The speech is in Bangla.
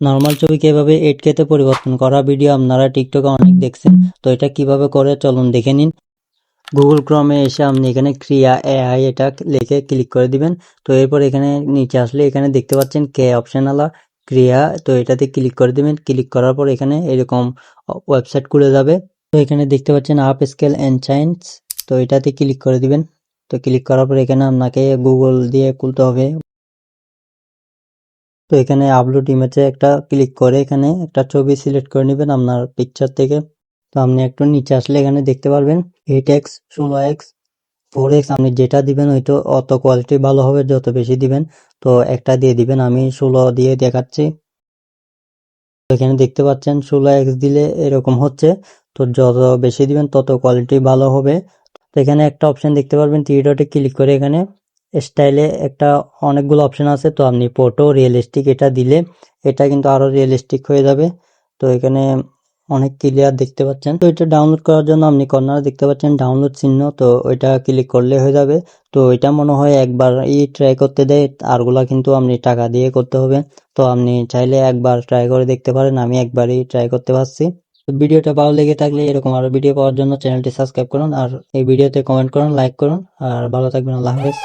নর্মাল ছবিকে এভাবে এইট তে পরিবর্তন? করা ভিডিও আপনারা টিকটকে অনেক দেখছেন। তো এটা কীভাবে করে? চলুন দেখে নিন। গুগল ক্রমে এসে আপনি এখানে ক্রিয়া এআই এটা লিখে ক্লিক করে দিবেন। তো এরপর এখানে নিচে আসলে এখানে দেখতে পাচ্ছেন কে অপশনালা ক্রিয়া তো এটাতে ক্লিক করে দিবেন। ক্লিক করার পর এখানে এরকম ওয়েবসাইট খুলে যাবে। তো এখানে দেখতে পাচ্ছেন আপ স্কেল অ্যান্ড চাইন্স তো এটাতে ক্লিক করে দিবেন। তো ক্লিক করার পর এখানে আপনাকে গুগল দিয়ে খুলতে হবে। তো এখানে আপলোড ইমেজে একটা ক্লিক করে, এখানে একটা ছবি সিলেক্ট করে নেবেন আপনার পিকচার থেকে। তো আপনি একটু নিচে আসলে এখানে দেখতে পারবেন এইট এক্স ষোলো এক্স ফোর এক্স আপনি যেটা দিবেন ওইটা অত কোয়ালিটি ভালো হবে যত বেশি দিবেন। তো একটা দিয়ে দিবেন, আমি ষোলো দিয়ে দেখাচ্ছি। এখানে দেখতে পাচ্ছেন, ষোলো এক্স দিলে এরকম হচ্ছে। তো যত বেশি দিবেন তত কোয়ালিটি ভালো হবে। তো এখানে একটা অপশন দেখতে পারবেন থ্রি ডটে ক্লিক করে এখানে। স্টাইলে একটা অনেকগুলো অপশন আছে। তো আপনি ফটো রিয়েলিস্টিক এটা দিলে এটা কিন্তু আরও রিয়েলিস্টিক হয়ে যাবে। তো এখানে অনেক ক্লিয়ার দেখতে পাচ্ছেন। তো এটা ডাউনলোড করার জন্য আপনি কর্নারে দেখতে পাচ্ছেন ডাউনলোড চিহ্ন। তো ওইটা ক্লিক করলে হয়ে যাবে। তো এটা মনে হয় একবার ই ট্রাই করতে দেয়। আরগুলা কিন্তু আপনি টাকা দিয়ে করতে হবে। তো আপনি চাইলে একবার ট্রাই করে দেখতে পারেন। আমি একবারই ট্রাই করতে পারছি। ভিডিওটা ভালো লেগে থাকলে এরকম আরও ভিডিও পাওয়ার জন্য চ্যানেলটি সাবস্ক্রাইব করুন, আর এই ভিডিওতে কমেন্ট করুন লাইক করুন, আর ভালো থাকবেন, আল্লাহ হাফেজ।